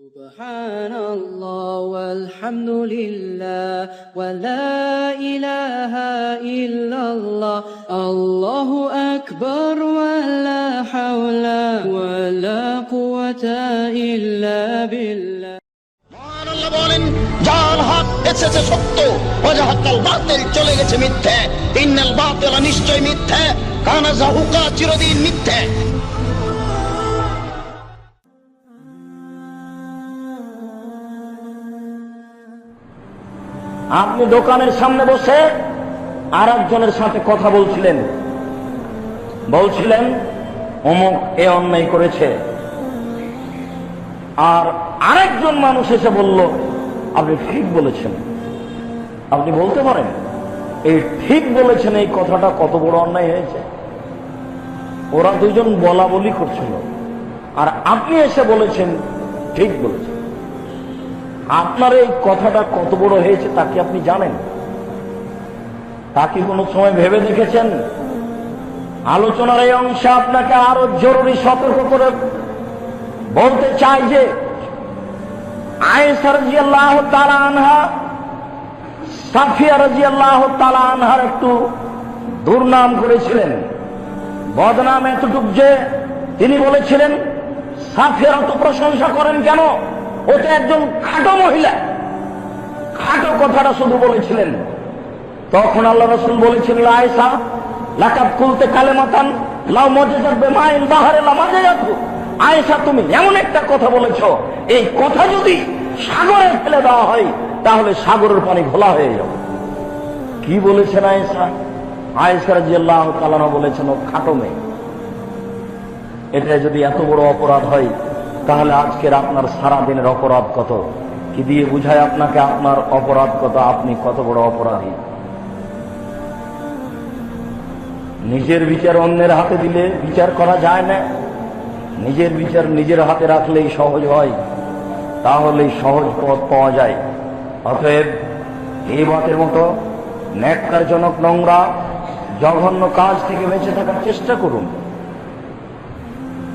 سبحان الله والحمد لله ولا إله إلا الله الله أكبر ولا حول ولا قوة إلا بالله মহান আল্লাহ বলেন যার হক এসেছে সত্য ওয়াজাহাক্কাল বাতিল চলে গেছে মিথ্যে ইন্নাল বাতিল নিশ্চয় মিথ্যে কানা জাহুকা চিরদিন মিথ্যে আপনি দোকানের সামনে বসে আর একজনের সাথে কথা বলছিলেন। বলছিলেন, অমুক এ অন্যায় করেছে। আর আরেকজন মানুষ এসে বলল, আপনি ঠিক বলেছেন। আপনি বলতে পারেন, এই ঠিক বলেছেন এই কথাটা কত বড় অন্যায় হয়েছে। ওরা দুজন বলা বলি করছিল। আর আপনি এসে বলেছেন, ঠিক বলেছেন। আপনার এই কথাটা কত বড় হয়েছে তা কি আপনি জানেন? তা কি কোনো সময় ভেবে দেখেছেন? আলোচনার এই অংশে আপনাকে আরও জরুরি সতর্ক করে বলতে চাই যে আয়েসার জি আল্লাহ তালা আনহা, সাফিয়া রাজি আল্লাহ তালা আনহার একটু দুর্নাম করেছিলেন। বদনাম এতটুক যে তিনি বলেছিলেন, সাফিয়ার অত প্রশংসা করেন কেন? ও তো একজন খাটো মহিলা। খাটো কথাটা শুধু বলেছিলেন। তখন আল্লাহ রসুল বলেছেন আয়সা লাকাত কুলতে কালে মাতান লাউ মজে যাবে মাইল বাহারে লামাজে যাব আয়েশা, তুমি এমন একটা কথা বলেছ, এই কথা যদি সাগরে ফেলে দেওয়া হয়, তাহলে সাগরের পানি ঘোলা হয়ে যাবে। কি বলেছেন আয়েশা? রাজি আল্লাহ তালানো বলেছেন, ও খাটো মেয়ে, এটা যদি এত বড় অপরাধ হয় তাহলে আজকের আপনার সারা দিনের অপরাধ কত? কি দিয়ে বুঝায় আপনাকে আপনার অপরাধ কত? আপনি কত বড় অপরাধী? নিজের বিচার অন্যের হাতে দিলে বিচার করা যায় না। নিজের বিচার নিজের হাতে রাখলেই সহজ হয়। তাহলেই সহজ পথ পাওয়া যায়। অতএব এই বাতের মতো ন্যাক্কারজনক নোংরা, জঘন্য কাজ থেকে বেঁচে থাকার চেষ্টা করুন।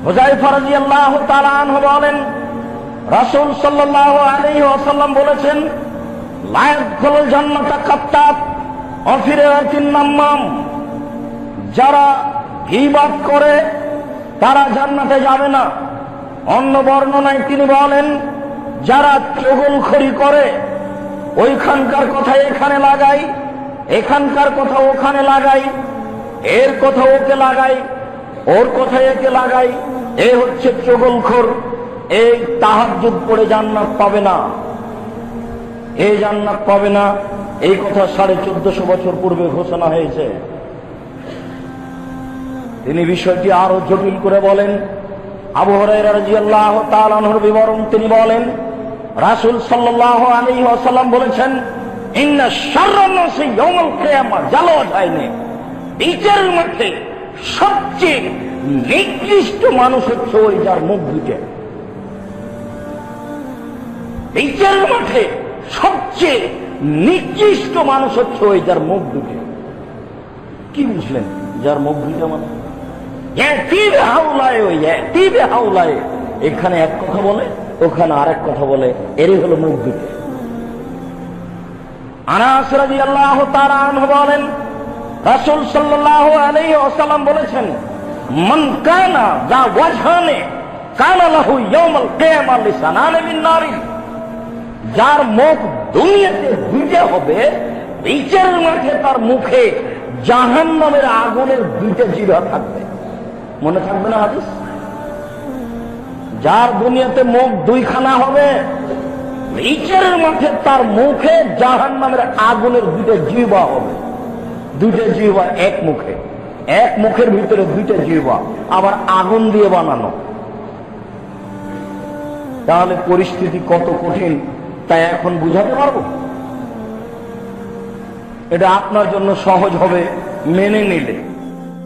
হুজাইফা রাদিয়াল্লাহু তাআলা আনহু বলেন, রাসূল সাল্লাল্লাহু আলাইহি ওয়াসাল্লাম বলেছেন লা ইয়াদখুলুল জান্নাতা কাত্তাব অফিরাতিন নাম্মাম। যারা গীবাত করে, তারা জান্নাতে যাবে না। অন্য বর্ণনায় তিনি বলেন, যারা চগলখড়ি করে, ওইখানকার কথা এখানে লাগাই, এখানকার কথা ওখানে লাগাই, এর কথা ওকে লাগাই ওর কথা একে লাগাই, এ হচ্ছে চগলখোর এই তাহাজ্জুদ পড়ে জান্নাত পাবে না। এই জান্নাত পাবে না, এই কথা সাড়ে চোদ্দশো বছর পূর্বে ঘোষণা হয়েছে। তিনি বিষয়টি আরও জটিল করে বলেন। আবু বিবরণ তিনি বলেন, রাসুল সাল্লাহ আলী আসাল্লাম বলেছেন, ইন্না সার্রান্নসে ইয়মল কিয়ামা জালো যায়নি বিচারের মধ্যে সবচেয়ে নিকৃষ্ট মানুষ হচ্ছে ওই যার মুখ দুটে। বিচারের মাঠে সবচেয়ে নিকৃষ্ট মানুষ হচ্ছে ওই যার মুখ দুটে। কি বুঝলেন? যার মুখ দুটে মানে? তীরে হাউলায় ওই এখানে এক কথা বলে, ওখানে আরেক কথা বলে। এরই হলো মুখ দুটো। আনাস রাজি আল্লাহ তারা বলেন রাসুল সাল্লাহ আলাই ওসালাম বলেছেন, মন কানা যা ওয়াজহানে, কানা লিসানানে মিন নারি। যার মুখ দুনিয়াতে দুইটা হবে, বিচারের মাঠে তার মুখে জাহান্নামের আগুনের দুইটা জিরা থাকবে। মনে থাকবে না হাদিস? যার দুনিয়াতে মুখ দুইখানা হবে, বিচারের মাঠে তার মুখে জাহান নামের আগুনের দুইটা জিবা হবে। দুইটা জিহবা এক মুখে। এক মুখের ভিতরে দুইটা জিহবা, আবার আগুন দিয়ে বানানো। তাহলে পরিস্থিতি কত কঠিন তাই এখন বুঝাতে পারব? এটা আপনার জন্য সহজ হবে, মেনে নিলে।